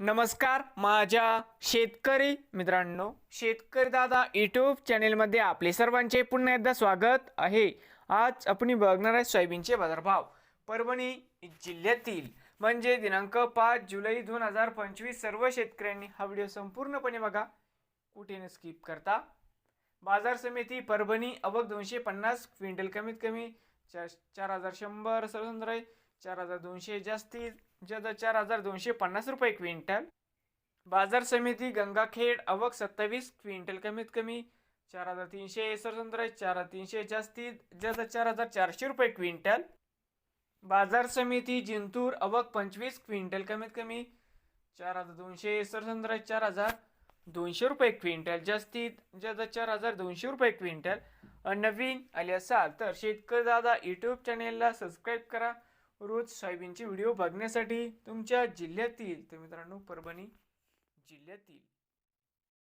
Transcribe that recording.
नमस्कार माझ्या शेतकरी मित्रांनो शेतकरी दादा यूट्यूब चॅनेलमध्ये आपले सर्वांचे पुन्हा एकदा स्वागत आहे. आज आपण बघणार आहे सोयाबीनचे बाजारभाव. परभणी जिल्ह्यातील म्हणजे दिनांक पाच जुलै दोन हजार पंचवीस सर्व शेतकऱ्यांनी हा व्हिडिओ संपूर्णपणे बघा. कुठे न स्किप करता. बाजार समिती परभणी अवघ दोनशे पन्नास क्विंटल कमीत कमी चार चार हजार शंभर सर्वसंद्राय आहे. चार हजार दोनशे जास्तीत जद चार हजार दोनशे पन्नास रुपये क्विंटल. बाजार समिती गंगाखेड अवक सत्तावीस क्विंटल कमीत कमी चार हजार तीनशे एसर आहे चार हजार तीनशे जास्तीत जास्त चार हजार चारशे रुपये क्विंटल. बाजार समिती जिंतूर अवक पंचवीस क्विंटल कमीत कमी चार हजार दोनशे एसर आहे चार हजार दोनशे रुपये क्विंटल जास्तीत जास्त चार हजार दोनशे रुपये क्विंटल. अ, नवीन आले असाल तर शेतकरी दादा यूट्यूब चॅनेलला सबस्क्राईब करा. रोज सोयाबीनचे व्हिडिओ बघण्यासाठी तुमच्या जिल्ह्यातील तर मित्रांनो परभणी जिल्ह्यातील